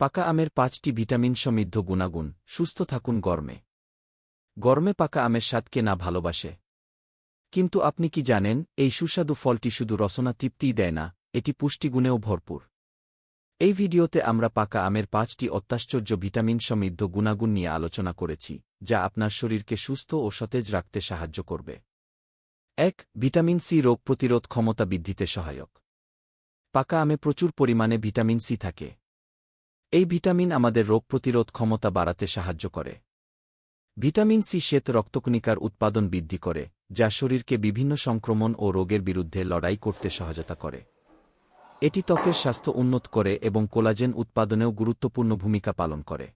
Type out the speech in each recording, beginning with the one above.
পাকা আমের পাঁচটি ভিটামিন সমৃদ্ধ গুণাগুণ। সুস্থ থাকুন গরমে। গরমে পাকা আমের স্বাদকে না ভালোবাসে? কিন্তু আপনি কি জানেন, এই সুস্বাদু ফলটি শুধু রসনা তৃপ্তিই দেয় না, এটি পুষ্টিগুণেও ভরপুর। এই ভিডিওতে আমরা পাকা আমের পাঁচটি অত্যাশ্চর্য ভিটামিন সমৃদ্ধ গুণাগুণ নিয়ে আলোচনা করেছি, যা আপনার শরীরকে সুস্থ ও সতেজ রাখতে সাহায্য করবে। এক, ভিটামিন সি রোগ প্রতিরোধ ক্ষমতা বৃদ্ধিতে সহায়ক। পাকা আমে প্রচুর পরিমাণে ভিটামিন সি থাকে। এই ভিটামিন আমাদের রোগ প্রতিরোধ ক্ষমতা বাড়াতে সাহায্য করে। ভিটামিন সি শ্বেত রক্তকণিকার উৎপাদন বৃদ্ধি করে, যা শরীরকে বিভিন্ন সংক্রমণ ও রোগের বিরুদ্ধে লড়াই করতে সহায়তা করে। এটি ত্বকের স্বাস্থ্য উন্নত করে এবং কোলাজেন উৎপাদনেও গুরুত্বপূর্ণ ভূমিকা পালন করে।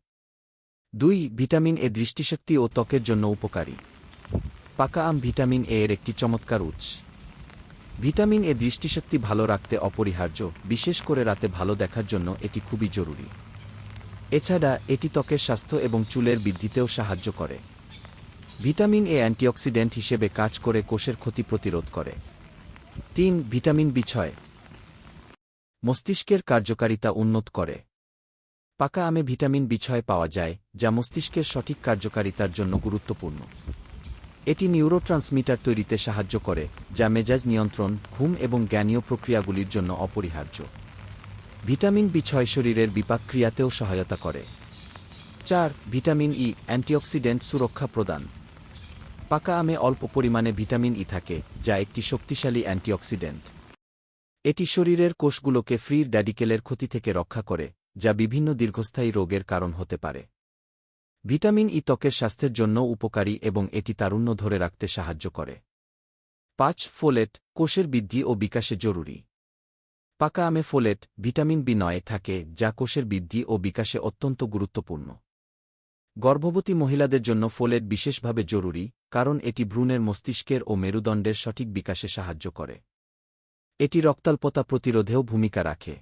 দুই, ভিটামিন এ দৃষ্টিশক্তি ও ত্বকের জন্য উপকারী। পাকা আম ভিটামিন এ এর একটি চমৎকার উৎস। ভিটামিন এ দৃষ্টিশক্তি ভালো রাখতে অপরিহার্য, বিশেষ করে রাতে ভালো দেখার জন্য এটি খুবই জরুরি। এছাড়া, এটি ত্বকের স্বাস্থ্য এবং চুলের বৃদ্ধিতেও সাহায্য করে। ভিটামিন এ অ্যান্টিঅক্সিডেন্ট হিসেবে কাজ করে কোষের ক্ষতি প্রতিরোধ করে। তিন, ভিটামিন বি ছয়। মস্তিষ্কের কার্যকারিতা উন্নত করে। পাকা আমে ভিটামিন বি ছয় পাওয়া যায়, যা মস্তিষ্কের সঠিক কার্যকারিতার জন্য গুরুত্বপূর্ণ। এটি নিউরোট্রান্সমিটার তৈরিতে সাহায্য করে, যা মেজাজ নিয়ন্ত্রণ, ঘুম এবং জ্ঞানীয় প্রক্রিয়াগুলির জন্য অপরিহার্য। ভিটামিন বি ছয় শরীরের বিপাকক্রিয়াতেও সহায়তা করে। চার, ভিটামিন ই, অ্যান্টিঅক্সিডেন্ট সুরক্ষা প্রদান। পাকা আমে অল্প পরিমাণে ভিটামিন ই থাকে, যা একটি শক্তিশালী অ্যান্টিঅক্সিডেন্ট। এটি শরীরের কোষগুলোকে ফ্রি ড্যাডিকেলের ক্ষতি থেকে রক্ষা করে, যা বিভিন্ন দীর্ঘস্থায়ী রোগের কারণ হতে পারে। ভিটামিন ই ত্বকের স্বাস্থ্যের জন্য উপকারী এবং এটি তারুণ্য ধরে রাখতে সাহায্য করে। পাঁচ, ফোলেট কোষের বৃদ্ধি ও বিকাশে জরুরি। পাকা আমে ফোলেট ভিটামিন বি নয় থাকে, যা কোষের বৃদ্ধি ও বিকাশে অত্যন্ত গুরুত্বপূর্ণ। গর্ভবতী মহিলাদের জন্য ফোলেট বিশেষভাবে জরুরি, কারণ এটি ভ্রূণের মস্তিষ্কের ও মেরুদণ্ডের সঠিক বিকাশে সাহায্য করে। এটি রক্তাল্পতা প্রতিরোধেও ভূমিকা রাখে।